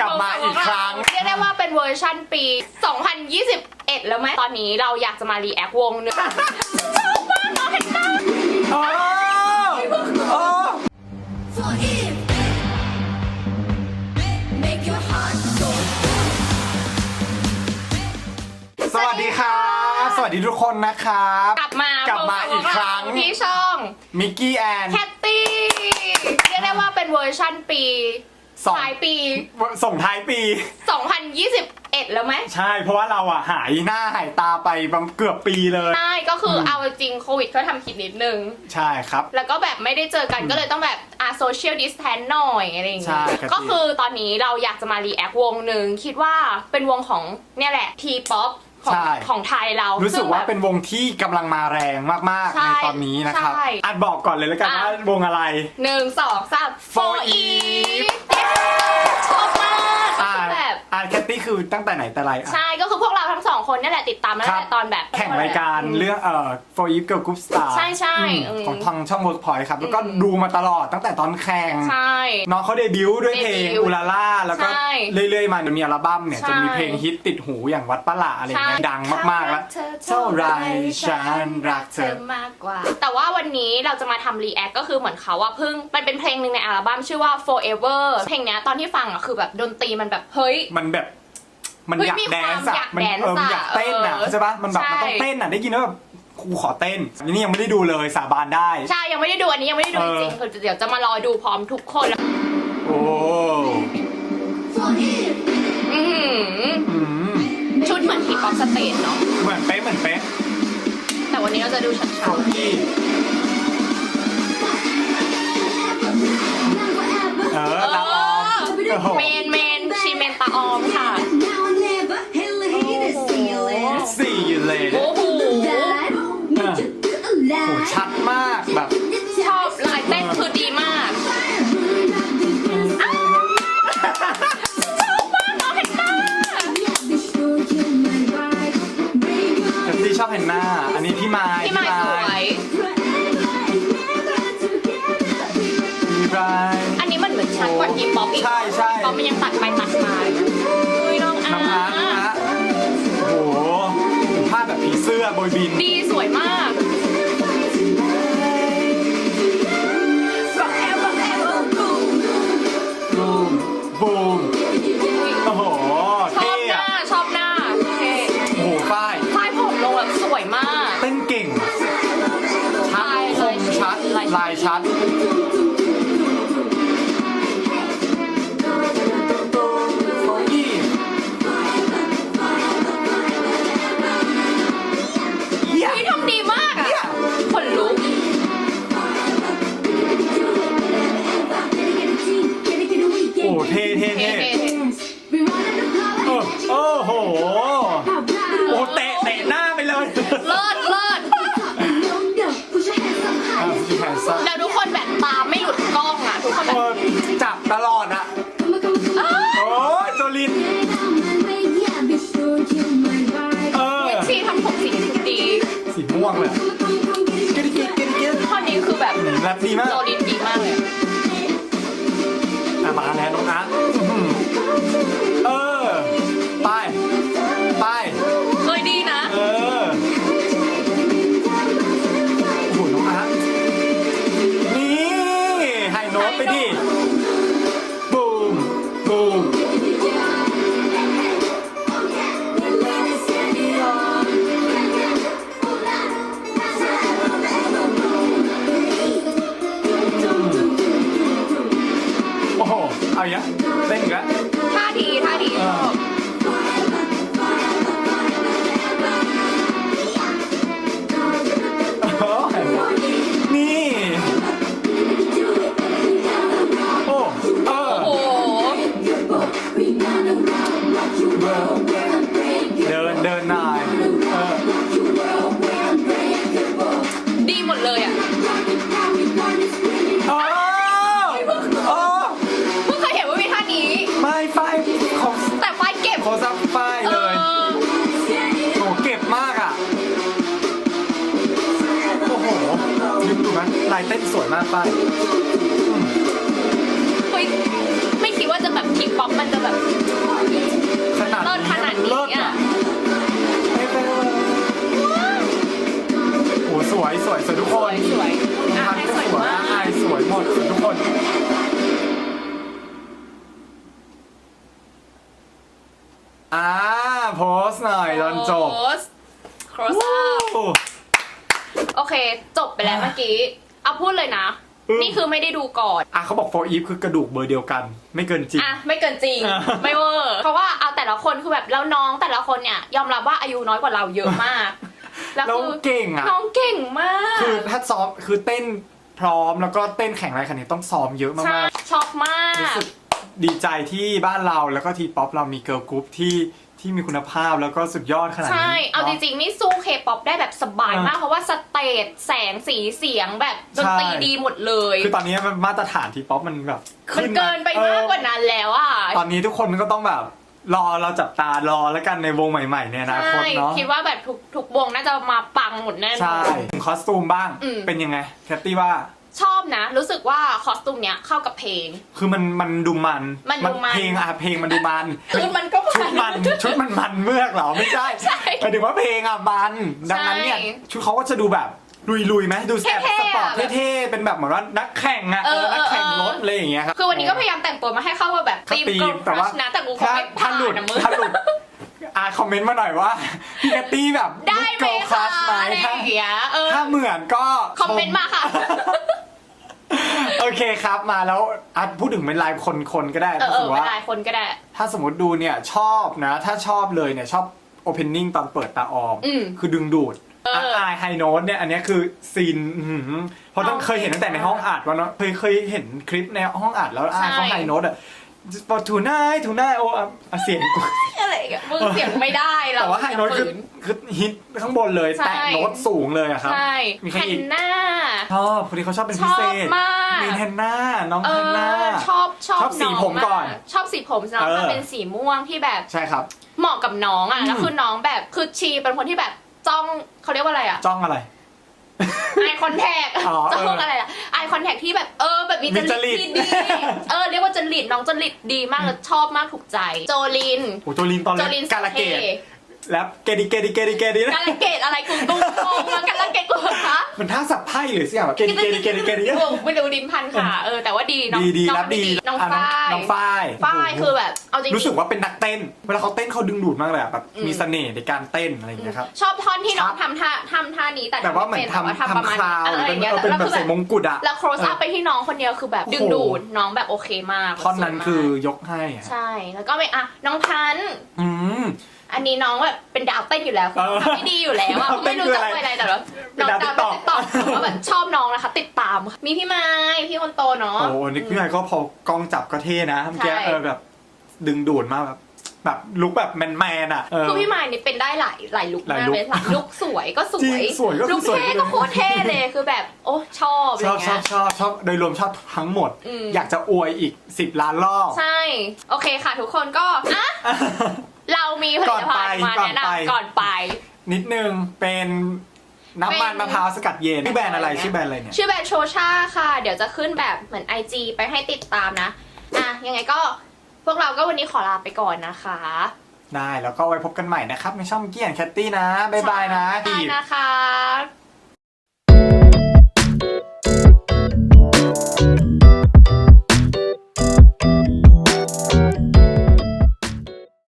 กลับมาอีกครั้ง เรียกได้ว่าเป็นเวอร์ชั่นปี 2021 แล้วไหมตอนนี้เราอยากจะมารีแอควงหนึงโอ้โอ้ For if make your heart go สวัสดีครับสวัสดีทุกคนนะครับ กลับมากลับมาอีกครั้ง ที่ช่องมิกกี้แอน แคตตี้เรียกได้ว่าเป็นเวอร์ชั่นปี สองปลายปี ส่งท้ายปี 2021 แล้วไหมใช่ เพราะว่าเราอะหายหน้าหายตาไปประมาณเกือบปีเลย ใช่ก็คืออเอาจริงโควิดก็ทำผิดนิดนึง ใช่ครับ แล้วก็แบบไม่ได้เจอกันก็เลยต้องแบบอะโซเชียลดิสแทนหน่อยอะไรอย่างใช่เงี้ยครับ ก็คือตอนนี้เราอยากจะมารีแอควงหนึ่งคิดว่าเป็นวงของเนี่ยแหละทีป๊อป ของใช่ ของไทยเรารู้สึกซึ่งว่าแบบเป็นวงที่กำลังมาแรงมากใช่ๆในตอนนี้นะครับใช่อัดบอกก่อนเลยแล้วกันอะว่าวงอะไร หนึ่งสองสาม For For Eve Eve ชอบมากก็อ่าคือแบบ อ่าแค ตตี้คือตั้งแต่ไหนแต่ไรอะใช่ก็คือพวกเราทั้งสองคนนี่แหละติดตามมาตั้งครัแต่บตอนแบบแข่งรายการเรื่องเอ่อ For Eve Girl Group Star ใช่ใช่อืมอืม ของทางช่อง Workpoint ครับ แล้วก็อืมดูมาตลอดตั้งแต่ตอนแข่ง ใช่ น้องเขาเดบิวต์ด้วยเพลงเดบิวต์อูลาล่าแล้วก็ใช่เรื่อยๆมาจนมีอัลบั้มเนี่ยใช่จนมีเพลงฮิตติดหูอย่างวัดปะละอะไรอย่างเงี้ยใช่ ดังมากๆแล้วเธอเท่าไรฉันรักเธอ มากกว่า แต่ว่าวันนี้เราจะมาทำรีแอคก็คือเหมือนเขาอะเพิ่งมันเป็นเพลงหนึ่งในอัลบั้มชื่อว่า forever เพลงเนี้ยตอนที่ฟังอะคือแบบดนตรีมันแบบเฮ้ย มันแบบ มันเฮ้ยอยากมีแดนซ์ความอะอยากมันแดนซ์เออมันอยากเต้นอะอะเออเข้าใจปะมันแบบมันต้องใช่เต้นอะได้ยินแล้วแบบครูขอเต้นอันนี้ยังไม่ได้ดูเลยสาบานได้ ใช่ยังไม่ได้ดูอันนี้ยังไม่ได้ดูเอจอริงๆคือเดี๋ยวจะมารอดูพร้อมทุกคนแล้วโอ้ For if อื้อหืออืมชุดเหมือนทีป๊อปสเตจเนาะเหมือนเป๊ะเหมือนเป๊ะแต่วันนี้เราจะดูชัดโฟกี้เออๆตาออมโอ้โห เม แบบอยบิน ดีสวยมาก Forever, ever, boom. บูมบูมโอ้โหชอเท่บหน้าอะชอบหน้าเท่โอ้โหฝ้ายฝ้ายผมลงแบบสวยมาก เต้นเก่งชัดลายคมชัดลายชัด อะพี่แพนซ่าแล้วทุกคนแบบตามไม่หลุดกล้องอะทุกคนแบเอบอจับตลอดอะโอ้ยโจลิน เออ ชีทำผมสีดีสีม่วงเลยเกดิเกดิเกดิเกดิท่อนนี้คือแบบแรปดีมากโจลินดีมากเลย อะมาแล้ว ไปดิบูมบูมโอ้โหเอาอีกแล้วเล่นอีกแล้วท่าดีท่าดีชอบ เดินเดินหน่อยเออดีหมดเลยอะโอ้โอ้เพิ่งเคยเห็นว่ามีท่านี้ ไม่ไฟขอแต่ไฟเก็บขอซับไฟเอเลยอ โอ้เก็บมากอะ โอ้โหยืมดูไหมลายเต้นสวยมากไฟเฮ้ยไม่คิดว่าจะแบบทีป๊อปมันจะแบบ นดเลิศขนาดนี้อะโอ้สวยสวยสวยทุกคสวนยสวยอะพัดให้ก็สสววยยมามากไอก สวยหมดสวยทุกคนอ่าโพสต์หน่อยตอนจบ cross out โอเค จบไปแล้วเมื่อกี้ เอาพูดเลยนะ อืม นี่คือไม่ได้ดูก่อน อะเขาบอก for eve คือกระดูกเบอร์เดียวกัน ไม่เกินจริง อะ ไม่เกินจริง อะ ไม่เวอร์ เพราะว่าเอาแต่ละคนคือแบบแล้วน้องแต่ละคนเนี่ย ยอมรับว่าอายุน้อยกว่าเราเยอะมาก แล้วแล้วคือเก่งอะ น้องเก่งมาก คือถ้าซ้อมคือเต้นพร้อมแล้วก็เต้นแข่งอะไรขนาดนี้ต้องซ้อมเยอะใช่มากชอบมาๆรู้ก สึกดีใจที่บ้านเราแล้วก็ทีป๊อปเรามีเกิร์ลกรุ๊ปที่ ที่มีคุณภาพแล้วก็สุดยอดขนาดนี้ใช่ เอาจนะริงๆ นี่สู้เคป๊อปได้แบบสบายมาก เพราะว่าสเตจแสงสีเสียงแบบดนตรีใช่ดีหมดเลย คือตอนนี้มันมาตรฐานทีป๊อปมันแบบมันขึ้ะเกินไปมากกว่าเอนั้นแล้วอะอตอนนี้ทุกคนก็ต้องแบบรอเราจับตารอแล้วกันในวงใหม่ๆในอนาคตใช่เนาะคิดว่าแบบทุกทุกวงน่าจะมาปังหมดแน่นอนใช่คอสตูมบ้างอืมเป็นยังไงแคตตี้ว่า ชอบนะ รู้สึกว่าคอสตูมเนี้ยเข้ากับเพลง คือมันมันดูมันมันดูมันเพลงอะเพลงมันดูมันชุดมันก็ชุดมันชุดมันมันเมือกเหรอไม่ใช่ใช่หมายถึงว่าเพลงอะมันดังนั้นเนี่ยใช่ชุดเขาก็จะดูแบบลุยๆไหมดูแสบเท่ๆสปอร์ตอะแบบเท่ๆเป็นแบบเหมือนว่านักแข่งอะเออนักแข่งเออรถอะไรอย่างเงี้ยครับคือวันนี้ก็พยายามแต่งตัวมาให้เข้ากับแบบเขาธีมตีเกิมร์ลแต่ครัว่าชนะแต่กูคงถ้าไม่ถ้าผ่านหลุดนะมึงถ้าหลุดอ่าคอมเมนต์มาหน่อยว่าพี่แคตตี้แบบได้ไหม เกิลคคะลาสไหมอะไรอถ้าย่างเงี้ยเออ ถ้าเหมือนก็คอมเมนต์มาค่ะ โอเคครับมาแล้วอะพูดถึงเป็นรายคนคนๆก็ได้เออเอถืออเวว่าลาคนก็ได้ ถ้าสมมติดูเนี่ยชอบนะ ถ้าชอบเลยเนี่ยชอบโอเพนนิ่งตอนเปิดตาออม อืมคือดึงดูดเอออ่อายไฮโน้ตเนี่ยอันเนี้ยคือซีนอื้อหือเพราะต้องเอาเคยเห็นตั้งแต่ในห้องอัดว่าเนาะเคยเคยเห็นคลิปในห้องอัดแล้วอายใช่เขาไฮโน้ตอะ พอถูน่ายถูน่ายโอ้อะอะเสียงกูอะไรอย่างเงี้ยมึงเสียงไม่ได้เราแต่ว่าไฮโน้ตอย่คือฝืนคือฮิตข้างบนเลยใช่ แตะโน้ตสูงเลยอะครับ ใช่มีใครแฮอีก นนา ชอบคนนี้เขาชอบเป็นชพิอเศบษมาก มีแฮนนาน้องเอแฮนนา อชอบชอบชอบสีน้งผมก่อนาชอบสีผมน้องเออมันเป็นสีม่วงที่แบบใช่ครับ เหมาะกับน้องอะอืมแล้วคือน้องแบบคือชีเป็นคนที่แบบจ้องเขาเรียกว่าอะไรอะ จ้องอะไร ไอคอนแทคอ๋อเออจ้องอะไรอะไอคอนแทคที่แบบเออแบบมีมีจจริริตตที่ดี เออเรียกว่าจริตน้องจริตดีมากแล้วชอบมากถูกใจ โจลิน โอ้โจลินตอนโจเล่ลินนกาลเกตโอคแล้วเกดิเกดิเกดิเกดินะกาลเกตอะไรกูกูงงมากาลเกตกูคะ มันท่าสับไพ่หรือเสี่ยงแบบเกดิเกดิเกดิเกดิเออไม่รู้ดินพันค่ะ เออ แต่ว่าดีน้องดีดีน้องรับดีน้องอะฝ้ายน้องฝ้ายฝ้ายคือแบบ เอาจริงๆรู้สึกว่าเป็นนักเต้น เวลาเขาเต้นเขาดึงดูดมากเลยอะแบบอืมมีเสน่ห์ในการเต้นอะไรอย่างเงี้ยครับ ชอบท่อนที่น้องครับทำท่าทำท่านี้แต่แบบว่าเหมือนไป็แต่ทำประมาณทำคราวอะหรือไรเป็นเงี้ยเออเป็นแล้วแบบคือใส่แบบมงกุฎอะ แล้ว close up ไปที่น้องคนเดียวคือแบบโอ้โหดึงดูดน้องแบบโอเคมากท่อนนั้นสวยมากคือยกให้อะใช่แล้วก็ไปอะน้องพันธุ์ อืม อันนี้น้องแบบเป็นดาวเต้นอยู่แล้วคือเออทำไม่ดีอยู่แล้วอะดาวเต้ไม่นรู้คือจะอะไรไปอะไรแต่ว่าเป็นน้องดาวดาว TikTok ติ๊กต็อกแต่ว่าแบบชอบน้องนะคะ ติดตามค่ะมีพี่ไม้พี่คนโตเนาะโอ้โหนี่พี่ใหญ่ก็พอกล้องจับก็เท่นะเมื่อกี้ใช่เออแบบดึงดูดมากแบบ แบบลุกแบบแมนแมนๆอะเออ คือพี่ไม้นี่เป็นได้หลายหลายลุคหลายมากลุคเลยหลายลุคสวยก็สจริวงยสวยก็คือลุคสวยเท่ไปเลยก็โคตรเท่เลยคือแบบโอ้ชอบอะไรชอบชเงี้อบย ชอบชอบโดยรวมชอบทั้งหมด อืม อยากจะอวยอีก 10 ล้านรอบ ใช่ โอเคค่ะทุกคนก็อะเรามีผลิตภัณฑ์มาแนะก่อนไปนำก่อนไป นิดนึงเป็นน้ำมันเป็น มะพร้าวสกัดเย็นชื่อแบรนด์อะไรชื่อแบรนด์อะไรเนี่ย ชื่อแบรนด์โชชาค่ะ เดี๋ยวจะขึ้นแบบเหมือน IG ไปให้ติดตามนะ อะ ยังไงก็พ วกเราก็วันนี้ขอลาไปก่อนนะคะ ได้แล้วก็ไว้พบกันใหม่นะครับในช่องเกี้ยนแคตตี้นะบ๊ายบายนะบายนะคะ